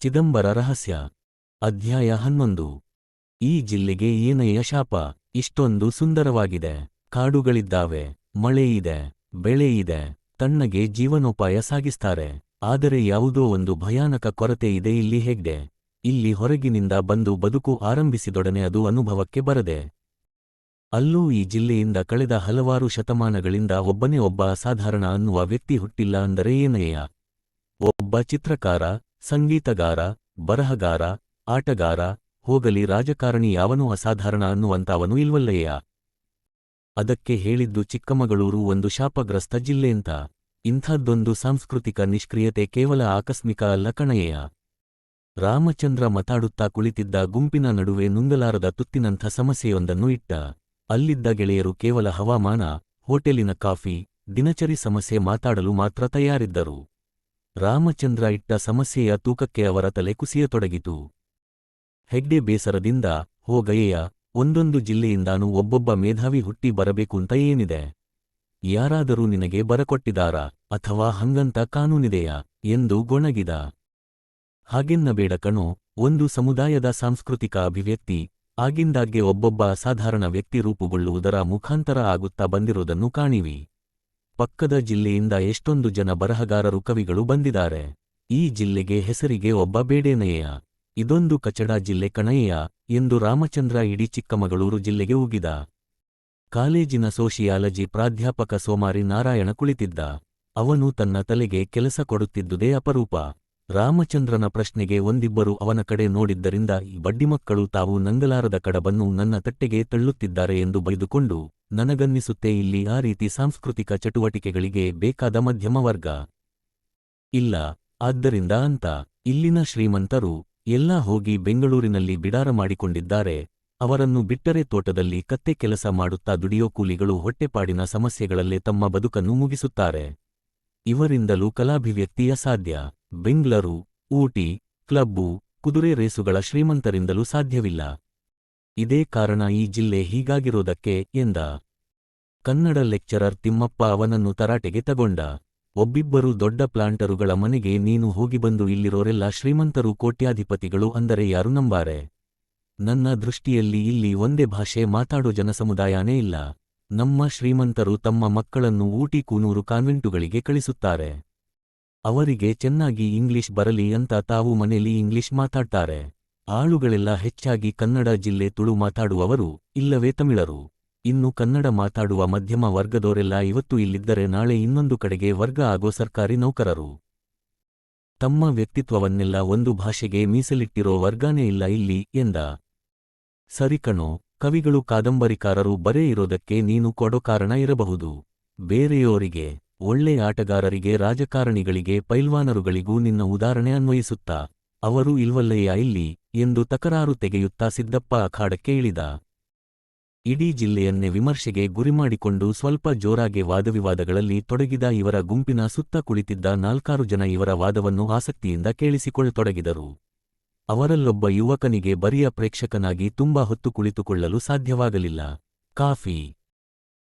ಚಿದಂಬರ ರಹಸ್ಯ, ಅಧ್ಯಾಯ ಹನ್ನೊಂದು. ಈ ಜಿಲ್ಲೆಗೆ ಏನಯ್ಯ ಶಾಪ? ಇಷ್ಟೊಂದು ಸುಂದರವಾಗಿದೆ. ಕಾಡುಗಳಿದ್ದಾವೆ, ಮಳೆ ಇದೆ, ಬೆಳೆ ಇದೆ, ತಣ್ಣಗೆ ಜೀವನೋಪಾಯ ಸಾಗಿಸ್ತಾರೆ. ಆದರೆ ಯಾವುದೋ ಒಂದು ಭಯಾನಕ ಕೊರತೆ ಇದೆ ಇಲ್ಲಿ ಹೆಗ್ಡೆ ಇಲ್ಲಿ ಹೊರಗಿನಿಂದ ಬಂದು ಬದುಕು ಆರಂಭಿಸಿದೊಡನೆ ಅದು ಅನುಭವಕ್ಕೆ ಬರದೆ. ಅಲ್ಲೂ ಈ ಜಿಲ್ಲೆಯಿಂದ ಕಳೆದ ಹಲವಾರು ಶತಮಾನಗಳಿಂದ ಒಬ್ಬನೇ ಒಬ್ಬ ಅಸಾಧಾರಣ ಅನ್ನುವ ವ್ಯಕ್ತಿ ಹುಟ್ಟಿಲ್ಲ ಅಂದರೆ ಏನಯ್ಯ ಒಬ್ಬ ಚಿತ್ರಕಾರ ಸಂಗೀತಗಾರ, ಬರಹಗಾರ, ಆಟಗಾರ, ಹೋಗಲಿ ರಾಜಕಾರಣಿ ಯಾವನೂ ಅಸಾಧಾರಣ ಅನ್ನುವಂತಾವನು ಇಲ್ವಲ್ಲಯ್ಯ? ಅದಕ್ಕೆ ಹೇಳಿದ್ದು ಚಿಕ್ಕಮಗಳೂರು ಒಂದು ಶಾಪಗ್ರಸ್ತ ಜಿಲ್ಲೆಂತ ಇಂಥದ್ದೊಂದು ಸಾಂಸ್ಕೃತಿಕ ನಿಷ್ಕ್ರಿಯತೆ ಕೇವಲ ಆಕಸ್ಮಿಕ ಅಲ್ಲ ಕಣಯ್ಯ. ರಾಮಚಂದ್ರ ಮತಾಡುತ್ತಾ ಕುಳಿತಿದ್ದ ಗುಂಪಿನ ನಡುವೆ ನುಂಗಲಾರದ ತುತ್ತಿನಂಥ ಸಮಸ್ಯೆಯೊಂದನ್ನು ಇಟ್ಟ. ಅಲ್ಲಿದ್ದ ಗೆಳೆಯರು ಕೇವಲ ಹವಾಮಾನ, ಹೋಟೆಲಿನ ಕಾಫಿ, ದಿನಚರಿ ಸಮಸ್ಯೆ ಮಾತಾಡಲು ಮಾತ್ರ ತಯಾರಿದ್ದರು. ರಾಮಚಂದ್ರ ಇಟ್ಟ ಸಮಸ್ಯೆಯ ತೂಕಕ್ಕೆ ಅವರ ತಲೆ ಕುಸಿಯತೊಡಗಿತು. ಹೆಗ್ಡೆ ಬೇಸರದಿಂದ ಹೋಗಯ್ಯ ಒಂದೊಂದು ಜಿಲ್ಲೆಯಿಂದಾನು ಒಬ್ಬೊಬ್ಬ ಮೇಧಾವಿ ಹುಟ್ಟಿ ಬರಬೇಕುಂತ ಏನಿದೆ? ಯಾರಾದರೂ ನಿನಗೆ ಬರಕೊಟ್ಟಿದಾರಾ, ಅಥವಾ ಹಂಗಂತ ಕಾನೂನಿದೆಯಾ? ಎಂದು ಗೊಣಗಿದ. ಹಾಗೆನ್ನಬೇಡ ಕಣೋ, ಒಂದು ಸಮುದಾಯದ ಸಾಂಸ್ಕೃತಿಕ ಅಭಿವ್ಯಕ್ತಿ, ಆಗಿಂದಾಗ್ಗೆ ಒಬ್ಬೊಬ್ಬ ಅಸಾಧಾರಣ ವ್ಯಕ್ತಿ ರೂಪುಗೊಳ್ಳುವುದರ ಮುಖಾಂತರ ಆಗುತ್ತಾ ಬಂದಿರುವುದನ್ನು ಕಾಣಿವಿ. ಪಕ್ಕದ ಜಿಲ್ಲೆಯಿಂದ ಎಷ್ಟೊಂದು ಜನ ಬರಹಗಾರರು ಕವಿಗಳು ಬಂದಿದ್ದಾರೆ. ಈ ಜಿಲ್ಲೆಗೆ ಹೆಸರಿಗೆ ಒಬ್ಬ ಬೇಡೇನಯ್ಯ. ಇದೊಂದು ಕಚಡ ಜಿಲ್ಲೆ ಕಣಯ್ಯ ಎಂದು ರಾಮಚಂದ್ರ ಇಡೀ ಚಿಕ್ಕಮಗಳೂರು ಜಿಲ್ಲೆಗೆ ಉಗಿದ. ಕಾಲೇಜಿನ ಸೋಷಿಯಾಲಜಿ ಪ್ರಾಧ್ಯಾಪಕ ಸೋಮಾರಿ ನಾರಾಯಣ ಕುಳಿತಿದ್ದ. ಅವನು ತನ್ನ ತಲೆಗೆ ಕೆಲಸ ಕೊಡುತ್ತಿದ್ದುದೇ ಅಪರೂಪ. ರಾಮಚಂದ್ರನ ಪ್ರಶ್ನೆಗೆ ಒಂದಿಬ್ಬರು ಅವನ ಕಡೆ ನೋಡಿದ್ದರಿಂದ ಈ ಬಡ್ಡಿಮಕ್ಕಳು ತಾವು ನಂಗಲಾರದ ಕಡಬನ್ನು ನನ್ನ ತಟ್ಟೆಗೆ ತಳ್ಳುತ್ತಿದ್ದಾರೆ ಎಂದು ಬೈದುಕೊಂಡು ನನಗನ್ನಿಸುತ್ತೆ ಇಲ್ಲಿ ಆ ರೀತಿ ಸಾಂಸ್ಕೃತಿಕ ಚಟುವಟಿಕೆಗಳಿಗೆ ಬೇಕಾದ ಮಧ್ಯಮ ವರ್ಗ. ಇಲ್ಲ, ಆದ್ದರಿಂದ ಅಂತ ಇಲ್ಲಿನ ಶ್ರೀಮಂತರು ಎಲ್ಲಾ ಹೋಗಿ ಬೆಂಗಳೂರಿನಲ್ಲಿ ಬಿಡಾರ ಮಾಡಿಕೊಂಡಿದ್ದಾರೆ, ಅವರನ್ನು ಬಿಟ್ಟರೆ ತೋಟದಲ್ಲಿ ಕತ್ತೆ ಕೆಲಸ ಮಾಡುತ್ತಾ ದುಡಿಯೋ ಕೂಲಿಗಳು ಹೊಟ್ಟೆಪಾಡಿನ ಸಮಸ್ಯೆಗಳಲ್ಲೇ ತಮ್ಮ ಬದುಕನ್ನು ಮುಗಿಸುತ್ತಾರೆ. ಇವರಿಂದಲೂ ಕಲಾಭಿವ್ಯಕ್ತಿ ಅಸಾಧ್ಯ ಬೆಂಗ್ಲರು ಊಟಿ, ಕ್ಲಬ್ಬು, ಕುದುರೆ ರೇಸುಗಳ ಶ್ರೀಮಂತರಿಂದಲೂ ಸಾಧ್ಯವಿಲ್ಲ. ಇದೇ ಕಾರಣ ಈ ಜಿಲ್ಲೆ ಹೀಗಾಗಿರೋದಕ್ಕೆ ಎಂದ. ಕನ್ನಡ ಲೆಕ್ಚರರ್ ತಿಮ್ಮಪ್ಪ ಅವನನ್ನು ತರಾಟೆಗೆ ತಗೊಂಡ. ಒಬ್ಬಿಬ್ಬರು ದೊಡ್ಡ ಪ್ಲಾಂಟರುಗಳ ಮನೆಗೆ ನೀನು ಹೋಗಿಬಂದು ಇಲ್ಲಿರೋರೆಲ್ಲ ಶ್ರೀಮಂತರು ಕೋಟ್ಯಾಧಿಪತಿಗಳು ಅಂದರೆ ಯಾರು ನಂಬಾರೆ? ನನ್ನ ದೃಷ್ಟಿಯಲ್ಲಿ ಇಲ್ಲಿ ಒಂದೇ ಭಾಷೆ ಮಾತಾಡೋ ಜನಸಮುದಾಯನೇ ಇಲ್ಲ. ನಮ್ಮ ಶ್ರೀಮಂತರು ತಮ್ಮ ಮಕ್ಕಳನ್ನು ಊಟಿ ಕೂನೂರು ಕಾನ್ವೆಂಟುಗಳಿಗೆ ಕಳಿಸುತ್ತಾರೆ. ಅವರಿಗೆ ಚೆನ್ನಾಗಿ ಇಂಗ್ಲಿಷ್ ಬರಲಿ ಅಂತ ತಾವು ಮನೆಯಲ್ಲಿ ಇಂಗ್ಲಿಷ್ ಮಾತಾಡ್ತಾರೆ. ಆಳುಗಳೆಲ್ಲ ಹೆಚ್ಚಾಗಿ ಕನ್ನಡ ಜಿಲ್ಲೆ ತುಳು ಮಾತಾಡುವವರು, ಇಲ್ಲವೇ ತಮಿಳರು. ಇನ್ನು ಕನ್ನಡ ಮಾತಾಡುವ ಮಧ್ಯಮ ವರ್ಗದೋರೆಲ್ಲ ಇವತ್ತು ಇಲ್ಲಿದ್ದರೆ ನಾಳೆ ಇನ್ನೊಂದು ಕಡೆಗೆ ವರ್ಗ ಆಗೋ ಸರ್ಕಾರಿ ನೌಕರರು. ತಮ್ಮ ವ್ಯಕ್ತಿತ್ವವನ್ನೆಲ್ಲ ಒಂದು ಭಾಷೆಗೆ ಮೀಸಲಿಟ್ಟಿರೋ ವರ್ಗಾನೇ ಇಲ್ಲ ಇಲ್ಲಿ, ಎಂದ. ಸರಿಕಣೋ ಕವಿಗಳು ಕಾದಂಬರಿಕಾರರು ಬರೇ ಇರೋದಕ್ಕೆ ನೀನು ಕೊಡೋ ಕಾರಣ ಇರಬಹುದು. ಬೇರೆಯೋರಿಗೆ, ಒಳ್ಳೆ ಆಟಗಾರರಿಗೆ, ರಾಜಕಾರಣಿಗಳಿಗೆ, ಪೈಲ್ವಾನರುಗಳಿಗೂ ನಿನ್ನ ಉದಾಹರಣೆ ಅನ್ವಯಿಸುತ್ತಾ. ಅವರು ಇಲ್ವಲ್ಲಯ್ಯ ಇಲ್ಲಿ ಎಂದು ತಕರಾರು ತೆಗೆಯುತ್ತಾ ಸಿದ್ದಪ್ಪ ಅಖಾಡಕ್ಕೆ ಇಳಿದ. ಇಡೀ ಜಿಲ್ಲೆಯನ್ನೇ ವಿಮರ್ಶೆಗೆ ಗುರಿಮಾಡಿಕೊಂಡು ಸ್ವಲ್ಪ ಜೋರಾಗೆ ವಾದವಿವಾದಗಳಲ್ಲಿ ತೊಡಗಿದ ಇವರ ಗುಂಪಿನ ಸುತ್ತ ಕುಳಿತಿದ್ದ ನಾಲ್ಕಾರು ಜನ ಇವರ ವಾದವನ್ನು ಆಸಕ್ತಿಯಿಂದ ಕೇಳಿಸಿಕೊಳ್ಳತೊಡಗಿದರು. ಅವರಲ್ಲೊಬ್ಬ ಯುವಕನಿಗೆ ಬರಿಯ ಪ್ರೇಕ್ಷಕನಾಗಿ ತುಂಬಾ ಹೊತ್ತು ಕುಳಿತುಕೊಳ್ಳಲು ಸಾಧ್ಯವಾಗಲಿಲ್ಲ. ಕಾಫಿ.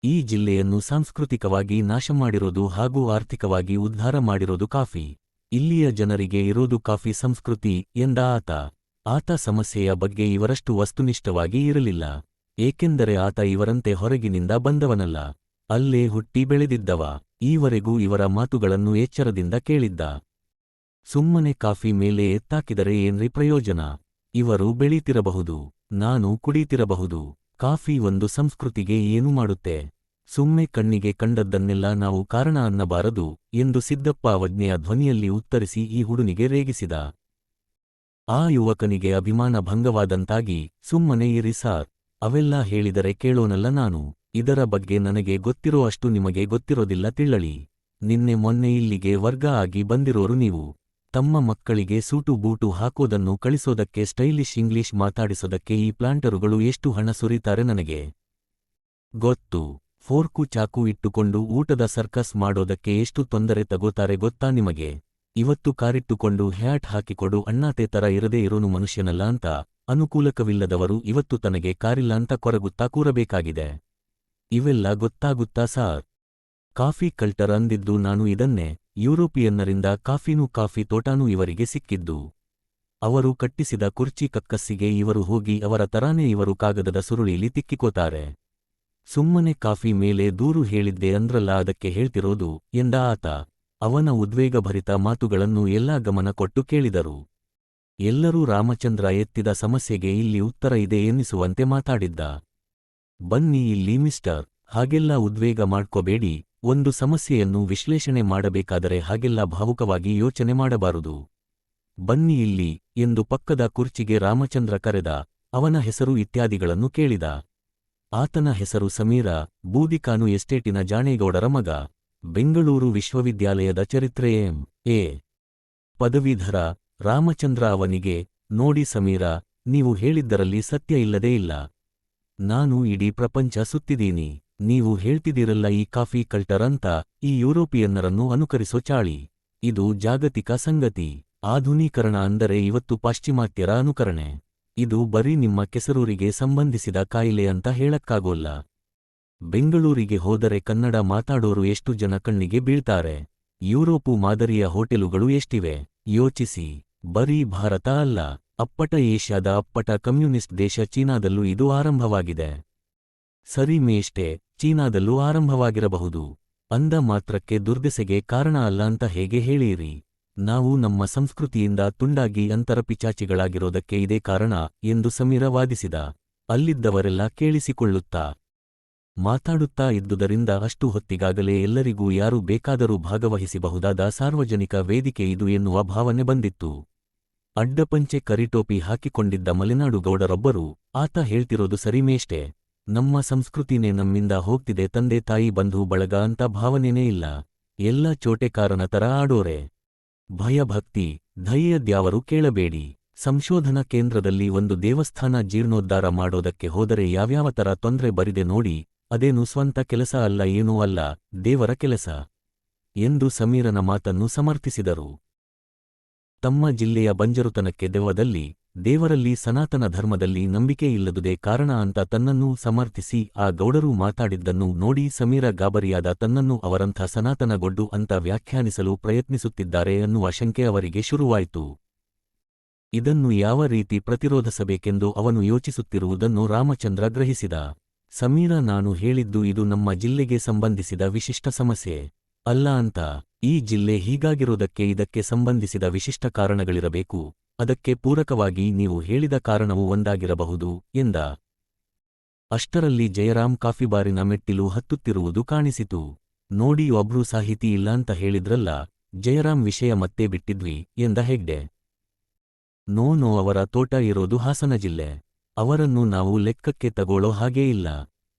ಈ ಜಿಲ್ಲೆಯನ್ನು ಸಾಂಸ್ಕೃತಿಕವಾಗಿ ನಾಶ ಮಾಡಿರೋದು ಹಾಗೂ ಆರ್ಥಿಕವಾಗಿ ಉದ್ಧಾರ ಮಾಡಿರೋದು ಕಾಫಿ. ಇಲ್ಲಿಯ ಜನರಿಗೆ ಇರೋದು ಕಾಫಿ ಸಂಸ್ಕೃತಿ ಎಂದ ಆತ. ಆತ ಸಮಸ್ಯೆಯ ಬಗ್ಗೆ ಇವರಷ್ಟು ವಸ್ತುನಿಷ್ಠವಾಗಿ ಇರಲಿಲ್ಲ. ಏಕೆಂದರೆ ಆತ ಇವರಂತೆ ಹೊರಗಿನಿಂದ ಬಂದವನಲ್ಲ. ಅಲ್ಲೇ ಹುಟ್ಟಿ ಬೆಳೆದಿದ್ದವ. ಈವರೆಗೂ ಇವರ ಮಾತುಗಳನ್ನು ಎಚ್ಚರದಿಂದ ಕೇಳಿದ್ದ. ಸುಮ್ಮನೆ ಕಾಫಿ ಮೇಲೆ ಎತ್ತಾಕಿದರೆ ಏನ್ರಿ ಪ್ರಯೋಜನ? ಇವರು ಬೆಳೀತಿರಬಹುದು. ನಾನು ಕುಡೀತಿರಬಹುದು. ಕಾಫಿ ಒಂದು ಸಂಸ್ಕೃತಿಗೆ ಏನು ಮಾಡುತ್ತೆ? ಸುಮ್ಮನೆ ಕಣ್ಣಿಗೆ ಕಂಡದ್ದನ್ನೆಲ್ಲ ನಾವು ಕಾರಣ ಅನ್ನಬಾರದು ಎಂದು ಸಿದ್ದಪ್ಪ ಅವಜ್ಞೆಯ ಧ್ವನಿಯಲ್ಲಿ ಉತ್ತರಿಸಿ ಈ ಹುಡುನಿಗೆ ರೇಗಿಸಿದ. ಆ ಯುವಕನಿಗೆ ಅಭಿಮಾನ ಭಂಗವಾದಂತಾಗಿ, ಸುಮ್ಮನೆ ಇರಿ ಸಾರ್, ಅವೆಲ್ಲ ಹೇಳಿದರೆ ಕೇಳೋನಲ್ಲ ನಾನು, ಇದರ ಬಗ್ಗೆ ನನಗೆ ಗೊತ್ತಿರೋ ಅಷ್ಟು ನಿಮಗೆ ಗೊತ್ತಿರೋದಿಲ್ಲ ತಿಳ್ಳಳಿ ನಿನ್ನೆ ಮೊನ್ನೆ ಇಲ್ಲಿಗೆ ವರ್ಗ ಆಗಿ ಬಂದಿರೋರು ನೀವು, ತಮ್ಮ ಮಕ್ಕಳಿಗೆ ಸೂಟು ಬೂಟು ಹಾಕೋದನ್ನು ಕಳಿಸೋದಕ್ಕೆ ಸ್ಟೈಲಿಶ್ ಇಂಗ್ಲಿಷ್ ಮಾತಾಡಿಸೋದಕ್ಕೆ ಈ ಪ್ಲಾಂಟರುಗಳು ಎಷ್ಟು ಹಣ ಸುರಿತಾರೆ ನನಗೆ? ಗೊತ್ತು ಫೋರ್ಕು ಚಾಕು ಇಟ್ಟುಕೊಂಡು ಊಟದ ಸರ್ಕಸ್ ಮಾಡೋದಕ್ಕೆ ಎಷ್ಟು ತೊಂದರೆ ತಗೋತಾರೆ ಗೊತ್ತಾ ನಿಮಗೆ? ಇವತ್ತು ಕಾರಿಟ್ಟುಕೊಂಡು ಹ್ಯಾಟ್ ಹಾಕಿಕೊಡು ಅಣ್ಣಾತೆ ತರ ಇರದೇ ಇರೋನು ಮನುಷ್ಯನಲ್ಲ ಅಂತ ಅನುಕೂಲಕವಿಲ್ಲದವರು ಇವತ್ತು ತನಗೆ ಕಾರಿಲ್ಲ ಅಂತ ಕೊರಗುತ್ತಾ ಕೂರಬೇಕಾಗಿದೆ. ಇವೆಲ್ಲ ಗೊತ್ತಾಗುತ್ತಾ ಸಾರ್? ಕಾಫಿ ಕಲ್ಟರ್ ಅಂದಿದ್ದು ನಾನು ಇದನ್ನೇ, ಯುರೋಪಿಯನ್ನರಿಂದ ಕಾಫಿನೂ ಕಾಫಿ ತೋಟಾನೂ ಇವರಿಗೆ ಸಿಕ್ಕಿದ್ದು. ಅವರು ಕಟ್ಟಿಸಿದ ಕುರ್ಚಿ ಕಕ್ಕಸ್ಸಿಗೆ ಇವರು ಹೋಗಿ ಅವರ ತರಾನೇ ಇವರು ಕಾಗದದ ಸುರುಳಿಲಿ ತಿಕ್ಕಿಕೋತಾರೆ. ಸುಮ್ಮನೆ ಕಾಫಿ ಮೇಲೆ ದೂರು ಹೇಳಿದ್ದೆ ಅಂದ್ರಲ್ಲ ಅದಕ್ಕೆ ಹೇಳ್ತಿರೋದು ಎಂದ ಆತ. ಅವನ ಉದ್ವೇಗಭರಿತ ಮಾತುಗಳನ್ನು ಎಲ್ಲಾ ಗಮನ ಕೊಟ್ಟು ಕೇಳಿದರು. ಎಲ್ಲರೂ ರಾಮಚಂದ್ರ ಎತ್ತಿದ ಸಮಸ್ಯೆಗೆ ಇಲ್ಲಿ ಉತ್ತರ ಇದೆ ಎನ್ನಿಸುವಂತೆ ಮಾತಾಡಿದ್ದ. ಬನ್ನಿ ಇಲ್ಲಿ ಮಿಸ್ಟರ್, ಹಾಗೆಲ್ಲ ಉದ್ವೇಗ ಮಾಡ್ಕೋಬೇಡಿ, ಒಂದು ಸಮಸ್ಯೆಯನ್ನು ವಿಶ್ಲೇಷಣೆ ಮಾಡಬೇಕಾದರೆ ಹಾಗೆಲ್ಲ ಭಾವುಕವಾಗಿ ಯೋಚನೆ ಮಾಡಬಾರದು. ಬನ್ನಿ ಇಲ್ಲಿ, ಎಂದು ಪಕ್ಕದ ಕುರ್ಚಿಗೆ ರಾಮಚಂದ್ರ ಕರೆದ, ಅವನ ಹೆಸರು ಇತ್ಯಾದಿಗಳನ್ನು ಕೇಳಿದ. ಆತನ ಹೆಸರು ಸಮೀರ, ಬೂದಿಕಾನು ಎಸ್ಟೇಟಿನ ಜಾಣೇಗೌಡರ ಮಗ, ಬೆಂಗಳೂರು ವಿಶ್ವವಿದ್ಯಾಲಯದ ಚರಿತ್ರೆ ಎಂ, ಎ. ಪದವೀಧರ, ರಾಮಚಂದ್ರ ಅವನಿಗೆ, ನೋಡಿ ಸಮೀರ, ನೀವು ಹೇಳಿದ್ದರಲ್ಲಿ ಸತ್ಯ ಇಲ್ಲದೇ ಇಲ್ಲ. ನಾನು ಇಡೀ ಪ್ರಪಂಚ ಸುತ್ತಿದೀನಿ ನೀವು ಹೇಳ್ತಿದ್ದೀರಲ್ಲ ಈ ಕಾಫಿ ಕಲ್ಟರ್ ಅಂತ, ಈ ಯುರೋಪಿಯನ್ನರನ್ನು ಅನುಕರಿಸೋ ಚಾಳಿ. ಇದು ಜಾಗತಿಕ ಸಂಗತಿ, ಆಧುನೀಕರಣ ಅಂದರೆ ಇವತ್ತು ಪಾಶ್ಚಿಮಾತ್ಯರ ಅನುಕರಣೆ. ಇದು ಬರೀ ನಿಮ್ಮ ಕೆಸರೂರಿಗೆ ಸಂಬಂಧಿಸಿದ ಕಾಯಿಲೆ ಅಂತ ಹೇಳಕ್ಕಾಗೋಲ್ಲ. ಬೆಂಗಳೂರಿಗೆ ಹೋದರೆ ಕನ್ನಡ ಮಾತಾಡೋರು ಎಷ್ಟು ಜನ ಕಣ್ಣಿಗೆ ಬೀಳ್ತಾರೆ? ಯುರೋಪು ಮಾದರಿಯ ಹೋಟೆಲುಗಳು ಎಷ್ಟಿವೆ? ಯೋಚಿಸಿ. ಬರೀ ಭಾರತ ಅಲ್ಲ, ಅಪ್ಪಟ ಏಷ್ಯಾದ ಅಪ್ಪಟ ಕಮ್ಯುನಿಸ್ಟ್ ದೇಶ ಚೀನಾದಲ್ಲೂ ಇದು ಆರಂಭವಾಗಿದೆ. ಸರಿ ಮೇಷ್ಟೆ ಚೀನಾದಲ್ಲೂ ಆರಂಭವಾಗಿರಬಹುದು. ಅಂದ ಮಾತ್ರಕ್ಕೆ ದುರ್ದೆಸೆಗೆ ಕಾರಣ ಅಲ್ಲ ಅಂತ ಹೇಗೆ ಹೇಳಿರಿ? ನಾವು ನಮ್ಮ ಸಂಸ್ಕೃತಿಯಿಂದ ತುಂಡಾಗಿ ಅಂತರಪಿಚಾಚಿಗಳಾಗಿರೋದಕ್ಕೆ ಇದೇ ಕಾರಣ ಎಂದು ಸಮೀರ ವಾದಿಸಿದ. ಅಲ್ಲಿದ್ದವರೆಲ್ಲ ಕೇಳಿಸಿಕೊಳ್ಳುತ್ತಾ ಮಾತಾಡುತ್ತಾ ಇದ್ದುದರಿಂದ ಅಷ್ಟು ಹೊತ್ತಿಗಾಗಲೇ ಎಲ್ಲರಿಗೂ ಯಾರು ಬೇಕಾದರೂ ಭಾಗವಹಿಸಬಹುದಾದ ಸಾರ್ವಜನಿಕ ವೇದಿಕೆ ಇದು ಎನ್ನುವ ಭಾವನೆ ಬಂದಿತ್ತು. ಅಡ್ಡಪಂಚೆ ಕರಿಟೋಪಿ ಹಾಕಿಕೊಂಡಿದ್ದ ಮಲೆನಾಡು ಗೌಡರೊಬ್ಬರು, ಆತ ಹೇಳ್ತಿರೋದು ಸರಿಮೇಷ್ಟೆ. ನಮ್ಮ ಸಂಸ್ಕೃತಿನೇ ನಮ್ಮಿಂದ ಹೋಗ್ತಿದೆ ತಂದೆ ತಾಯಿ ಬಂಧು ಬಳಗ ಅಂತ ಭಾವನೆನೇ ಇಲ್ಲ. ಎಲ್ಲ ಚೋಟೆಕಾರನ ತರ ಆಡೋರೆ. ಭಯಭಕ್ತಿ ಧೈರ್ಯದ್ಯಾವರು ಕೇಳಬೇಡಿ. ಸಂಶೋಧನಾ ಕೇಂದ್ರದಲ್ಲಿ ಒಂದು ದೇವಸ್ಥಾನ ಜೀರ್ಣೋದ್ಧಾರ ಮಾಡೋದಕ್ಕೆ ಹೋದರೆ ಯಾವ್ಯಾವ ತರ ತೊಂದ್ರೆ ಬರಿದೆ ನೋಡಿ, ಅದೇನು ಸ್ವಂತ ಕೆಲಸ ಅಲ್ಲ, ಏನೂ ಅಲ್ಲ, ದೇವರ ಕೆಲಸ ಎಂದು ಸಮೀರನ ಮಾತನ್ನು ಸಮರ್ಥಿಸಿದರು. ತಮ್ಮ ಜಿಲ್ಲೆಯ ಬಂಜರುತನಕ್ಕೆ ದೆವ್ವದಲ್ಲಿ ದೇವರಲ್ಲಿ ಸನಾತನ ಧರ್ಮದಲ್ಲಿ ನಂಬಿಕೆ ಇಲ್ಲದುದೇ ಕಾರಣ ಅಂತ ತನ್ನನ್ನೂ ಸಮರ್ಥಿಸಿ ಆ ಗೌಡರು ಮಾತಾಡಿದ್ದನ್ನು ನೋಡಿ ಸಮೀರ ಗಾಬರಿಯಾದ ತನ್ನನ್ನು ಅವರಂಥ ಸನಾತನಗೊಡ್ಡು ಅಂತ ವ್ಯಾಖ್ಯಾನಿಸಲು ಪ್ರಯತ್ನಿಸುತ್ತಿದ್ದಾರೆ ಅನ್ನುವ ಶಂಕೆ ಅವರಿಗೆ ಶುರುವಾಯಿತು. ಇದನ್ನು ಯಾವ ರೀತಿ ಪ್ರತಿರೋಧಿಸಬೇಕೆಂದು ಅವನು ಯೋಚಿಸುತ್ತಿರುವುದನ್ನು ರಾಮಚಂದ್ರ ಗ್ರಹಿಸಿದ. ಸಮೀರ, ನಾನು ಹೇಳಿದ್ದು ಇದು ನಮ್ಮ ಜಿಲ್ಲೆಗೆ ಸಂಬಂಧಿಸಿದ ವಿಶಿಷ್ಟ ಸಮಸ್ಯೆ. ಅಲ್ಲ ಅಂತ, ಈ ಜಿಲ್ಲೆ ಹೀಗಾಗಿರೋದಕ್ಕೆ ಇದಕ್ಕೆ ಸಂಬಂಧಿಸಿದ ವಿಶಿಷ್ಟ ಕಾರಣಗಳಿರಬೇಕು. ಅದಕ್ಕೆ ಪೂರಕವಾಗಿ ನೀವು ಹೇಳಿದ ಕಾರಣವು ಒಂದಾಗಿರಬಹುದು, ಎಂದ. ಅಷ್ಟರಲ್ಲಿ ಜಯರಾಮ್ ಕಾಫಿಬಾರಿನ ಮೆಟ್ಟಿಲು ಹತ್ತುತ್ತಿರುವುದು ಕಾಣಿಸಿತು. ನೋಡಿ ಒಬ್ರು ಸಾಹಿತಿ ಇಲ್ಲ ಅಂತ ಹೇಳಿದ್ರಲ್ಲ ಜಯರಾಮ್ ವಿಷಯ ಮತ್ತೆ ಬಿಟ್ಟಿದ್ವಿ, ಎಂದ ಹೆಗ್ಡೆ. ನೋ ನೋ ಅವರ ತೋಟ ಇರೋದು ಹಾಸನ ಜಿಲ್ಲೆ. ಅವರನ್ನು ನಾವು ಲೆಕ್ಕಕ್ಕೆ ತಗೊಳ್ಳೋ ಹಾಗೇ ಇಲ್ಲ.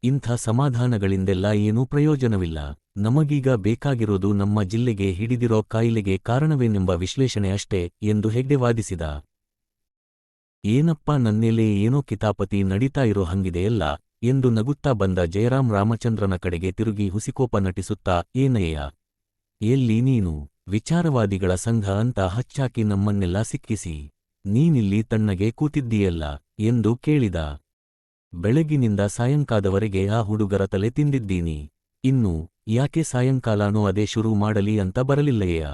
ಇಂಥ ಸಮಾಧಾನಗಳಿಂದೆಲ್ಲ ಏನೂ ಪ್ರಯೋಜನವಿಲ್ಲ. ನಮಗೀಗ ಬೇಕಾಗಿರೋದು ನಮ್ಮ ಜಿಲ್ಲೆಗೆ ಹಿಡಿದಿರೋ ಕಾಯಿಲೆಗೆ ಕಾರಣವೇನೆಂಬ ವಿಶ್ಲೇಷಣೆ ಅಷ್ಟೇ ಎಂದು ಹೆಗ್ಡೆ ವಾದಿಸಿದ. ಏನಪ್ಪ ನನ್ನೆಲೆ ಏನೋ ಕಿತಾಪತಿ ನಡೀತಾ ಇರೋ ಹಂಗಿದೆಯಲ್ಲ ಎಂದು ನಗುತ್ತಾ ಬಂದ ಜಯರಾಮ್ ರಾಮಚಂದ್ರನ ಕಡೆಗೆ ತಿರುಗಿ ಹುಸಿಕೋಪ ನಟಿಸುತ್ತಾ, ಏನಯ್ಯ? ಎಲ್ಲಿ ನೀನು? ವಿಚಾರವಾದಿಗಳ ಸಂಘ ಅಂತ ಹಚ್ಚಾಕಿ ನಮ್ಮನ್ನೆಲ್ಲ ಸಿಕ್ಕಿಸಿ. ನೀನಿಲ್ಲಿ ತಣ್ಣಗೆ ಕೂತಿದ್ದೀಯಲ್ಲ? ಎಂದು ಕೇಳಿದ. ಬೆಳಗಿನಿಂದ ಸಾಯಂಕಾದವರೆಗೆ ಆ ಹುಡುಗರ ತಲೆ ತಿಂದಿದ್ದೀನಿ. ಇನ್ನು, ಯಾಕೆ ಸಾಯಂಕಾಲನೂ ಅದೇ ಶುರು ಮಾಡಲಿ ಅಂತ ಬರಲಿಲ್ಲಯ್ಯ?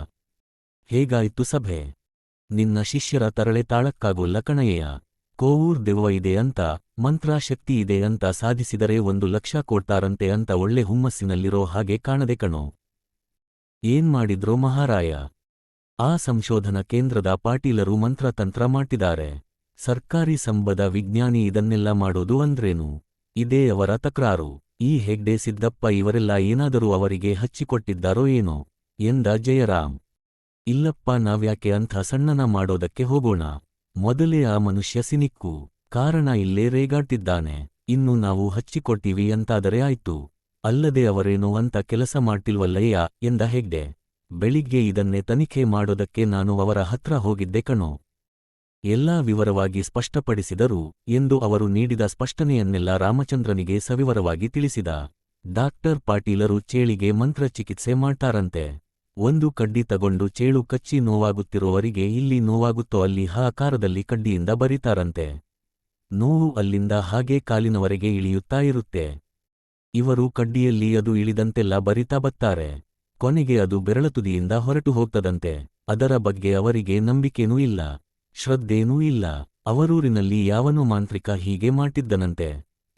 ಹೇಗಾಯ್ತು ಸಭೆ? ನಿನ್ನ ಶಿಷ್ಯರ ತರಳೆ ತಾಳಕ್ಕಾಗೋಲ್ಲ ಕಣಯ್ಯ. ಕೋವೂರ್ ದೆವ್ವ ಇದೆ ಅಂತ, ಮಂತ್ರಾಶಕ್ತಿ ಇದೆ ಅಂತ ಸಾಧಿಸಿದರೆ ಒಂದು ಲಕ್ಷ ಕೊಡ್ತಾರಂತೆ ಅಂತ ಒಳ್ಳೆ ಹುಮ್ಮಸ್ಸಿನಲ್ಲಿರೋ ಹಾಗೆ ಕಾಣದೆ ಕಣೋ. ಏನ್ ಮಾಡಿದ್ರೋ ಮಹಾರಾಯ? ಆ ಸಂಶೋಧನಾ ಕೇಂದ್ರದ ಪಾಟೀಲರು ಮಂತ್ರತಂತ್ರ ಮಾಡಿದ್ದಾರೆ ಸರ್ಕಾರಿ ಸಂಬದ ವಿಜ್ಞಾನಿ ಇದನ್ನೆಲ್ಲ ಮಾಡೋದು ಅಂದ್ರೇನು? ಇದೇ ಅವರ ತಕರಾರು. ಈ ಹೆಗ್ಡೆ ಸಿದ್ದಪ್ಪ ಇವರೆಲ್ಲ ಏನಾದರೂ ಅವರಿಗೆ ಹಚ್ಚಿಕೊಟ್ಟಿದ್ದಾರೋ ಏನೋ? ಎಂದ ಜಯರಾಮ್. ಇಲ್ಲಪ್ಪ, ನಾವ್ಯಾಕೆ ಅಂಥ ಸಣ್ಣನ ಮಾಡೋದಕ್ಕೆ ಹೋಗೋಣ? ಮೊದಲೇ ಆ ಮನುಷ್ಯ ಸಿನಿಕ್ಕು. ಕಾರಣ ಇಲ್ಲೇ ರೇಗಾಡ್ತಿದ್ದಾನೆ. ಇನ್ನು ನಾವು ಹಚ್ಚಿಕೊಟ್ಟಿವಿ ಅಂತಾದರೆ ಆಯ್ತು. ಅಲ್ಲದೆ ಅವರೇನೋ ಅಂತ ಕೆಲಸ ಮಾಡ್ತಿಲ್ವಲ್ಲಯ್ಯ, ಎಂದ ಹೆಗ್ಡೆ. ಬೆಳಿಗ್ಗೆ ಇದನ್ನೇ ತನಿಖೆ ಮಾಡೋದಕ್ಕೆ ನಾನು ಅವರ ಹತ್ರ ಹೋಗಿದ್ದೆ ಕಣೋ. ಎಲ್ಲಾ ವಿವರವಾಗಿ ಸ್ಪಷ್ಟಪಡಿಸಿದರು ಎಂದು ಅವರು ನೀಡಿದ ಸ್ಪಷ್ಟನೆಯನ್ನೆಲ್ಲ ರಾಮಚಂದ್ರನಿಗೆ ಸವಿವರವಾಗಿ ತಿಳಿಸಿದ. ಡಾಕ್ಟರ್ ಪಾಟೀಲರು ಚೇಳಿಗೆ ಮಂತ್ರ ಚಿಕಿತ್ಸೆ ಮಾಡ್ತಾರಂತೆ. ಒಂದು ಕಡ್ಡಿ ತಗೊಂಡು ಚೇಳು ಕಚ್ಚಿ ನೋವಾಗುತ್ತಿರುವವರಿಗೆ ಇಲ್ಲಿ ನೋವಾಗುತ್ತೋ ಅಲ್ಲಿ ಹಾಕಾರದಲ್ಲಿ ಕಡ್ಡಿಯಿಂದ ಬರಿತಾರಂತೆ. ನೋವು ಅಲ್ಲಿಂದ ಹಾಗೆ ಕಾಲಿನವರೆಗೆ ಇಳಿಯುತ್ತಾ ಇರುತ್ತೆ. ಇವರು ಕಡ್ಡಿಯಲ್ಲಿ ಅದು ಇಳಿದಂತೆಲ್ಲ ಬರಿತಾ ಬತ್ತಾರೆ. ಕೊನೆಗೆ ಅದು ಬೆರಳತುದಿಯಿಂದ ಹೊರಟು ಹೋಗ್ತದಂತೆ ಅದರ ಬಗ್ಗೆ ಅವರಿಗೆ ನಂಬಿಕೆನೂ ಇಲ್ಲ. ಶ್ರದ್ಧೇನೂ ಇಲ್ಲ. ಅವರೂರಿನಲ್ಲಿ ಯಾವನು ಮಾಂತ್ರಿಕ ಹೀಗೆ ಮಾಡಿದ್ದನಂತೆ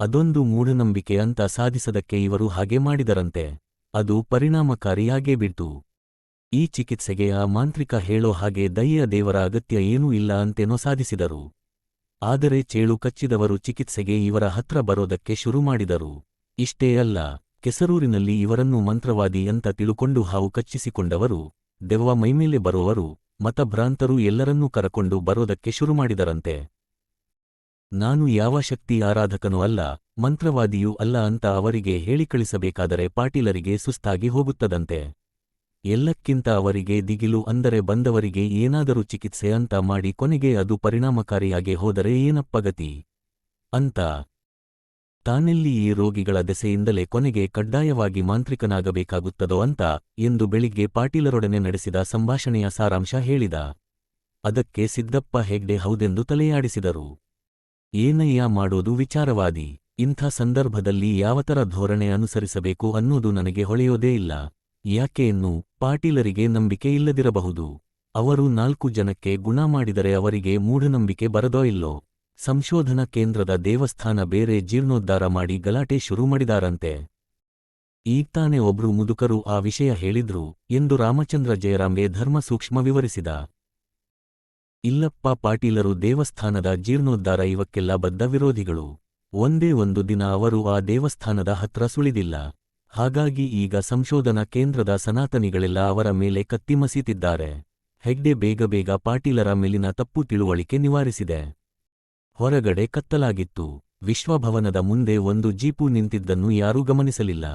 ಅದೊಂದು ಮೂಢನಂಬಿಕೆ ಅಂತ ಸಾಧಿಸದಕ್ಕೆ ಇವರು ಹಾಗೆ ಮಾಡಿದರಂತೆ. ಅದು ಪರಿಣಾಮಕಾರಿಯಾಗೇ ಬಿಡ್ತು. ಈ ಚಿಕಿತ್ಸೆಗೆ ಆ ಮಾಂತ್ರಿಕ ಹೇಳೋ ಹಾಗೆ ದಯ್ಯ ದೇವರ ಅಗತ್ಯ ಏನೂ ಇಲ್ಲ ಅಂತೇನೋ ಸಾಧಿಸಿದರು. ಆದರೆ ಚೇಳು ಕಚ್ಚಿದವರು ಚಿಕಿತ್ಸೆಗೆ ಇವರ ಹತ್ರ ಬರೋದಕ್ಕೆ ಶುರು ಮಾಡಿದರು. ಇಷ್ಟೇ ಅಲ್ಲ, ಕೆಸರೂರಿನಲ್ಲಿ ಇವರನ್ನು ಮಂತ್ರವಾದಿ ಅಂತ ತಿಳುಕೊಂಡು ಹಾವು ಕಚ್ಚಿಸಿಕೊಂಡವರು, ದೆವ್ವ ಮೈಮೇಲೆ ಬರುವವರು ಮತಭ್ರಾಂತರು ಎಲ್ಲರನ್ನೂ ಕರಕೊಂಡು ಬರೋದಕ್ಕೆ ಶುರು ಮಾಡಿದರಂತೆ ನಾನು ಯಾವ ಶಕ್ತಿ ಆರಾಧಕನೂ ಅಲ್ಲ, ಮಂತ್ರವಾದಿಯೂ ಅಲ್ಲ ಅಂತ ಅವರಿಗೆ ಹೇಳಿಕಳಿಸಬೇಕಾದರೆ ಪಾಟೀಲರಿಗೆ ಸುಸ್ತಾಗಿ ಹೋಗುತ್ತದಂತೆ. ಎಲ್ಲಕ್ಕಿಂತ ಅವರಿಗೆ ದಿಗಿಲು ಅಂದರೆ ಬಂದವರಿಗೆ ಏನಾದರೂ ಚಿಕಿತ್ಸೆ ಅಂತ ಮಾಡಿ ಕೊನೆಗೆ ಅದು ಪರಿಣಾಮಕಾರಿಯಾಗಿ ಹೋದರೆ ಏನಪ್ಪಗತಿ ಅಂತ ತಾನೆಲ್ಲಿ ಈ ರೋಗಿಗಳ ದೆಸೆಯಿಂದಲೇ ಕೊನೆಗೆ ಕಡ್ಡಾಯವಾಗಿ ಮಾಂತ್ರಿಕನಾಗಬೇಕಾಗುತ್ತದೋ ಅಂತ ಎಂದು ಬೆಳಿಗ್ಗೆ ಪಾಟೀಲರೊಡನೆ ನಡೆಸಿದ ಸಂಭಾಷಣೆಯ ಸಾರಾಂಶ ಹೇಳಿದ. ಅದಕ್ಕೆ ಸಿದ್ದಪ್ಪ ಹೆಗ್ಡೆ ಹೌದೆಂದು ತಲೆಯಾಡಿಸಿದರು. ಏನಯ್ಯ ಮಾಡೋದು ವಿಚಾರವಾದಿ. ಇಂಥ ಸಂದರ್ಭದಲ್ಲಿ ಯಾವತರ ಧೋರಣೆ ಅನುಸರಿಸಬೇಕು ಅನ್ನೋದು ನನಗೆ ಹೊಳೆಯೋದೇ ಇಲ್ಲ. ಯಾಕೆ ಎನ್ನು ಪಾಟೀಲರಿಗೆ ನಂಬಿಕೆ ಇಲ್ಲದಿರಬಹುದು. ಅವರು ನಾಲ್ಕು ಜನಕ್ಕೆ ಗುಣ ಮಾಡಿದರೆ ಅವರಿಗೆ ಮೂಢನಂಬಿಕೆ ಬರದೋ ಇಲ್ಲೋ. ಸಂಶೋಧನಾ ಕೇಂದ್ರದ ದೇವಸ್ಥಾನ ಬೇರೆ ಜೀರ್ಣೋದ್ಧಾರ ಮಾಡಿ ಗಲಾಟೆ ಶುರು ಮಾಡಿದಾರಂತೆ. ಈಗ್ತಾನೆ ಒಬ್ರು ಮುದುಕರು ಆ ವಿಷಯ ಹೇಳಿದ್ರು ಎಂದು ರಾಮಚಂದ್ರ ಜಯರಾಮ್ಗೆ ಧರ್ಮ ಸೂಕ್ಷ್ಮ ವಿವರಿಸಿದ. ಇಲ್ಲಪ್ಪ ಪಾಟೀಲರು ದೇವಸ್ಥಾನದ ಜೀರ್ಣೋದ್ಧಾರ ಇವಕ್ಕೆಲ್ಲ ಬದ್ಧ ವಿರೋಧಿಗಳು. ಒಂದೇ ಒಂದು ದಿನ ಅವರು ಆ ದೇವಸ್ಥಾನದ ಹತ್ರ ಸುಳಿದಿಲ್ಲ. ಹಾಗಾಗಿ ಈಗ ಸಂಶೋಧನಾ ಕೇಂದ್ರದ ಸನಾತನಿಗಳೆಲ್ಲ ಅವರ ಮೇಲೆ ಕತ್ತಿಮಸೀತಿದ್ದಾರೆ ಹೆಗ್ಡೆ ಬೇಗ ಬೇಗ ಪಾಟೀಲರ ಮೇಲಿನ ತಪ್ಪು ತಿಳುವಳಿಕೆ ನಿವಾರಿಸಿದೆ. ಹೊರಗಡೆ ಕತ್ತಲಾಗಿತ್ತು. ವಿಶ್ವಭವನದ ಮುಂದೆ ಒಂದು ಜೀಪು ನಿಂತಿದ್ದನ್ನು ಯಾರೂ ಗಮನಿಸಲಿಲ್ಲ.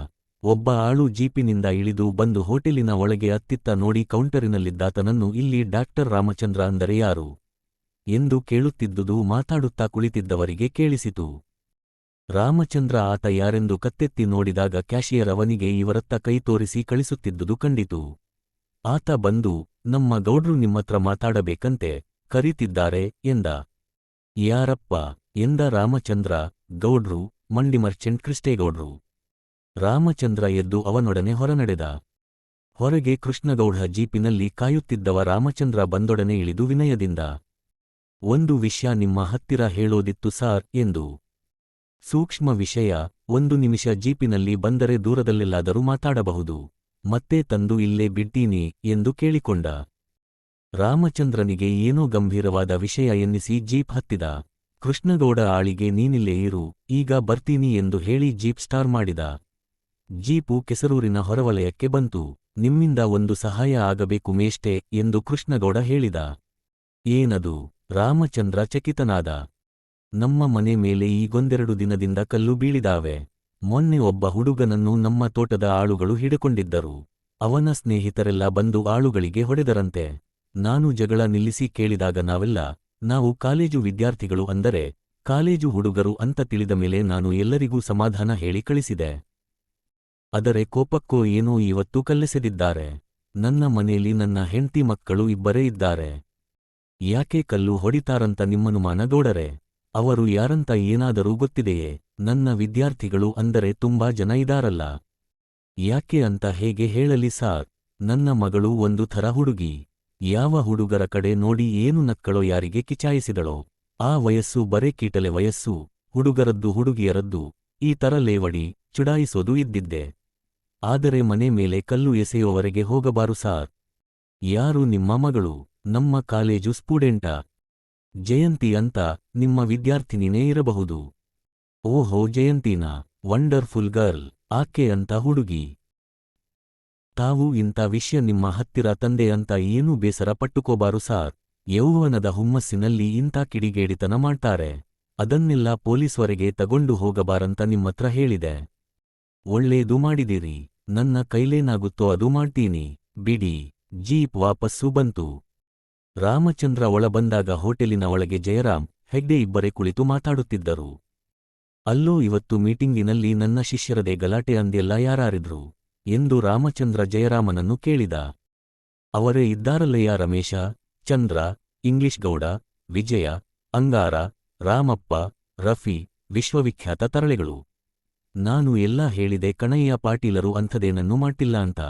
ಒಬ್ಬ ಆಳು ಜೀಪಿನಿಂದ ಇಳಿದು ಬಂದು ಹೋಟೆಲಿನ ಒಳಗೆ ಅತ್ತಿತ್ತ ನೋಡಿ ಕೌಂಟರಿನಲ್ಲಿದ್ದಾತನನ್ನು ಇಲ್ಲಿ ಡಾಕ್ಟರ್ ರಾಮಚಂದ್ರ ಅಂದರೆ ಯಾರು? ಎಂದು ಕೇಳುತ್ತಿದ್ದುದು ಮಾತಾಡುತ್ತಾ ಕುಳಿತಿದ್ದವರಿಗೆ ಕೇಳಿಸಿತು. ರಾಮಚಂದ್ರ ಆತ ಯಾರೆಂದು ಕತ್ತೆತ್ತಿ ನೋಡಿದಾಗ ಕ್ಯಾಶಿಯರ್ ಅವನಿಗೆ ಇವರತ್ತ ಕೈ ತೋರಿಸಿ ಕಳಿಸುತ್ತಿದ್ದುದು ಕಂಡಿತು. ಆತ ಬಂದು, ನಮ್ಮ ಗೌಡ್ರು ನಿಮ್ಮತ್ರ ಮಾತಾಡಬೇಕಂತೆ, ಕರೀತಿದ್ದಾರೆ, ಎಂದ. ಯಾರಪ್ಪ ಎಂದ ರಾಮಚಂದ್ರ ಗೌಡ್ರು ಮಂಡಿ ಮರ್ಚೆಂಟ್ ಕೃಷ್ಣೇಗೌಡ್ರು. ರಾಮಚಂದ್ರ ಎದ್ದು ಅವನೊಡನೆ ಹೊರನಡೆದ. ಹೊರಗೆ ಕೃಷ್ಣಗೌಡ ಜೀಪಿನಲ್ಲಿ ಕಾಯುತ್ತಿದ್ದವ ರಾಮಚಂದ್ರ ಬಂದೊಡನೆ ಇಳಿದು ವಿನಯದಿಂದ, ಒಂದು ವಿಷಯ ನಿಮ್ಮ ಹತ್ತಿರ ಹೇಳೋದಿತ್ತು ಸಾರ್ ಎಂದು. ಸೂಕ್ಷ್ಮ ವಿಷಯ, ಒಂದು ನಿಮಿಷ ಜೀಪಿನಲ್ಲಿ ಬಂದರೆ ದೂರದಲ್ಲೆಲ್ಲಾದರೂ ಮಾತಾಡಬಹುದು. ಮತ್ತೆ ತಂದು ಇಲ್ಲೇ ಬಿಡ್ತೀನಿ ಎಂದು ಕೇಳಿಕೊಂಡ. ರಾಮಚಂದ್ರನಿಗೆ ಏನೋ ಗಂಭೀರವಾದ ವಿಷಯ ಎನ್ನಿಸಿ ಜೀಪ್ ಹತ್ತಿದ. ಕೃಷ್ಣಗೌಡ ಆಳಿಗೆ ನೀನಿಲ್ಲೇ ಇರು, ಈಗ ಬರ್ತೀನಿ ಎಂದು ಹೇಳಿ ಜೀಪ್ ಸ್ಟಾರ್ ಮಾಡಿದ. ಜೀಪು ಕೆಸರೂರಿನ ಹೊರವಲಯಕ್ಕೆ ಬಂತು. ನಿಮ್ಮಿಂದ ಒಂದು ಸಹಾಯ ಆಗಬೇಕು ಮೇಷ್ಟೆ ಎಂದು ಕೃಷ್ಣಗೌಡ ಹೇಳಿದ. ಏನದು? ರಾಮಚಂದ್ರ ಚಕಿತನಾದ. ನಮ್ಮ ಮನೆ ಮೇಲೆ ಈಗೊಂದೆರಡು ದಿನದಿಂದ ಕಲ್ಲು ಬೀಳಿದಾವೆ. ಮೊನ್ನೆ ಒಬ್ಬ ಹುಡುಗನನ್ನು ನಮ್ಮ ತೋಟದ ಆಳುಗಳು ಹಿಡಿಕೊಂಡಿದ್ದರು. ಅವನ ಸ್ನೇಹಿತರೆಲ್ಲ ಬಂದು ಆಳುಗಳಿಗೆ ಹೊಡೆದರಂತೆ. ನಾನು ಜಗಳ ನಿಲ್ಲಿಸಿ ಕೇಳಿದಾಗ ನಾವೆಲ್ಲ, ನಾವು ಕಾಲೇಜು ವಿದ್ಯಾರ್ಥಿಗಳು ಅಂದರೆ, ಕಾಲೇಜು ಹುಡುಗರು ಅಂತ ತಿಳಿದ ಮೇಲೆ ನಾನು ಎಲ್ಲರಿಗೂ ಸಮಾಧಾನ ಹೇಳಿ ಕಳಿಸಿದೆ. ಅದರೆ ಕೋಪಕ್ಕೋ ಏನೋ ಇವತ್ತು ಕಲ್ಲೆಸೆದಿದ್ದಾರೆ. ನನ್ನ ಮನೆಯಲ್ಲಿ ನನ್ನ ಹೆಂಡ್ತಿ ಮಕ್ಕಳು ಇಬ್ಬರೇ ಇದ್ದಾರೆ. ಯಾಕೆ ಕಲ್ಲು ಹೊಡಿತಾರಂತ ನಿಮ್ಮನುಮಾನ ಗೌಡರೆ ಅವರು ಯಾರಂತ ಏನಾದರೂ ಗೊತ್ತಿದೆಯೇ? ನನ್ನ ವಿದ್ಯಾರ್ಥಿಗಳು ಅಂದರೆ ತುಂಬಾ ಜನ ಇದಾರಲ್ಲ. ಯಾಕೆ ಅಂತ ಹೇಗೆ ಹೇಳಲಿ ಸಾರ್? ನನ್ನ ಮಗಳು ಒಂದು ಥರ ಹುಡುಗಿ. ಯಾವ ಹುಡುಗರ ಕಡೆ ನೋಡಿ ಏನು ನಕ್ಕಳೋ ಯಾರಿಗೆ ಕಿಚಾಯಿಸಿದಳೋ? ಆ ವಯಸ್ಸು ಬರೇ ಕೀಟಲೆ ವಯಸ್ಸು, ಹುಡುಗರದ್ದು ಹುಡುಗಿಯರದ್ದು, ಈ ತರ ಲೇವಡಿ, ಚುಡಾಯಿಸೋದು ಇದ್ದಿದ್ದೆ. ಆದರೆ ಮನೆ ಮೇಲೆ ಕಲ್ಲು ಎಸೆಯುವವರೆಗೆ ಹೋಗಬಾರು ಸಾರ್. ಯಾರು ನಿಮ್ಮ ಮಗಳು, ನಮ್ಮ ಕಾಲೇಜು ಸ್ಟೂಡೆಂಟ? ಜಯಂತಿ ಅಂತ ನಿಮ್ಮ ವಿದ್ಯಾರ್ಥಿನಿನೇ ಇರಬಹುದು. ಓಹೋ ಜಯಂತೀನಾ, ವಂಡರ್ಫುಲ್ ಗರ್ಲ್, ಆಕೆ ಅಂತ ಹುಡುಗಿ. ತಾವು ಇಂಥ ವಿಷಯ ನಿಮ್ಮ ಹತ್ತಿರ ತಂದೆ ಅಂತ ಏನೂ ಬೇಸರ ಪಟ್ಟುಕೋಬಾರು ಸಾರ್. ಯೌವನದ ಹುಮ್ಮಸ್ಸಿನಲ್ಲಿ ಇಂಥ ಕಿಡಿಗೇಡಿತನ ಮಾಡ್ತಾರೆ. ಅದನ್ನೆಲ್ಲ ಪೊಲೀಸ್ವರೆಗೆ ತಗೊಂಡು ಹೋಗಬಾರಂತ ನಿಮ್ಮತ್ರ ಹೇಳಿದೆ. ಒಳ್ಳೇದು ಮಾಡಿದಿರಿ. ನನ್ನ ಕೈಲೇನಾಗುತ್ತೋ ಅದು ಮಾಡ್ತೀನಿ. ಬಿಡಿ. ಜೀಪ್ ವಾಪಸ್ಸು ಬಂತು. ರಾಮಚಂದ್ರ ಒಳ ಬಂದಾಗ ಹೋಟೆಲಿನ ಒಳಗೆ ಜಯರಾಮ್, ಹೆಗ್ಡೆ ಇಬ್ಬರೇ ಕುಳಿತು ಮಾತಾಡುತ್ತಿದ್ದರು. ಅಲ್ಲೋ ಇವತ್ತು ಮೀಟಿಂಗಿನಲ್ಲಿ ನನ್ನ ಶಿಷ್ಯರದೇ ಗಲಾಟೆ ಅಂದೆಲ್ಲ ಯಾರಾರಿದ್ರು? ಎಂದು ರಾಮಚಂದ್ರ ಜಯರಾಮನನ್ನು ಕೇಳಿದ. ಅವರೇ ಇದ್ದಾರಲ್ಲಯ್ಯ ರಮೇಶ, ಚಂದ್ರ, ಇಂಗ್ಲಿಷ್ ಗೌಡ, ವಿಜಯ, ಅಂಗಾರ, ರಾಮಪ್ಪ, ರಫಿ, ವಿಶ್ವವಿಖ್ಯಾತ ತರಳೆಗಳು. ನಾನು ಎಲ್ಲ ಹೇಳಿದೆ ಕಣಯ್ಯ ಪಾಟೀಲರು ಅಂಥದೇನನ್ನೂ ಮಾಡ್ತಿಲ್ಲ ಅಂತ.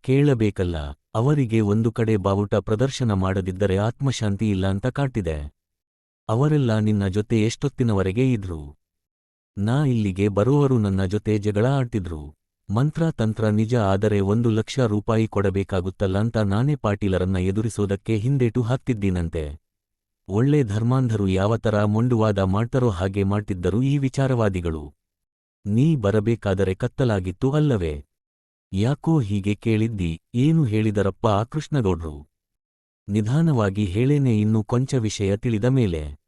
ಕೇಳಬೇಕಲ್ಲ, ಅವರಿಗೆ ಒಂದು ಕಡೆ ಬಾವುಟ ಪ್ರದರ್ಶನ ಮಾಡದಿದ್ದರೆ ಆತ್ಮಶಾಂತಿ ಇಲ್ಲ ಅಂತ ಕಾಟಿದೆ ಅವರೆಲ್ಲ ನಿನ್ನ ಜೊತೆ ಎಷ್ಟೊತ್ತಿನವರೆಗೆ ಇದ್ರು? ನಾ ಇಲ್ಲಿಗೆ ಬರುವವರು ನನ್ನ ಜೊತೆ ಜಗಳ ಆಡ್ತಿದ್ರು. ಮಂತ್ರ ತಂತ್ರ ನಿಜ ಆದರೆ ಒಂದು ಲಕ್ಷ ರೂಪಾಯಿ ಕೊಡಬೇಕಾಗುತ್ತಲ್ಲ ಅಂತ ನಾನೇ ಪಾಟೀಲರನ್ನ ಎದುರಿಸೋದಕ್ಕೆ ಹಿಂದೇಟು ಹಾಕ್ತಿದ್ದೀನಂತೆ. ಒಳ್ಳೆ ಧರ್ಮಾಂಧರು ಯಾವತರ ಮೊಂಡುವಾದ ಮಾಡ್ತರೋ ಹಾಗೆ ಮಾಡ್ತಿದ್ದರು ಈ ವಿಚಾರವಾದಿಗಳು. ನೀ ಬರಬೇಕಾದರೆ ಕತ್ತಲಾಗಿತ್ತು ಅಲ್ಲವೇ? ಯಾಕೋ ಹೀಗೆ ಕೇಳಿದ್ದಿ, ಏನು ಹೇಳಿದರಪ್ಪ ಕೃಷ್ಣಗೌಡ್ರು? ನಿಧಾನವಾಗಿ ಹೇಳೇನೆ ಇನ್ನು ಕೊಂಚ ವಿಷಯ ತಿಳಿದ ಮೇಲೆ.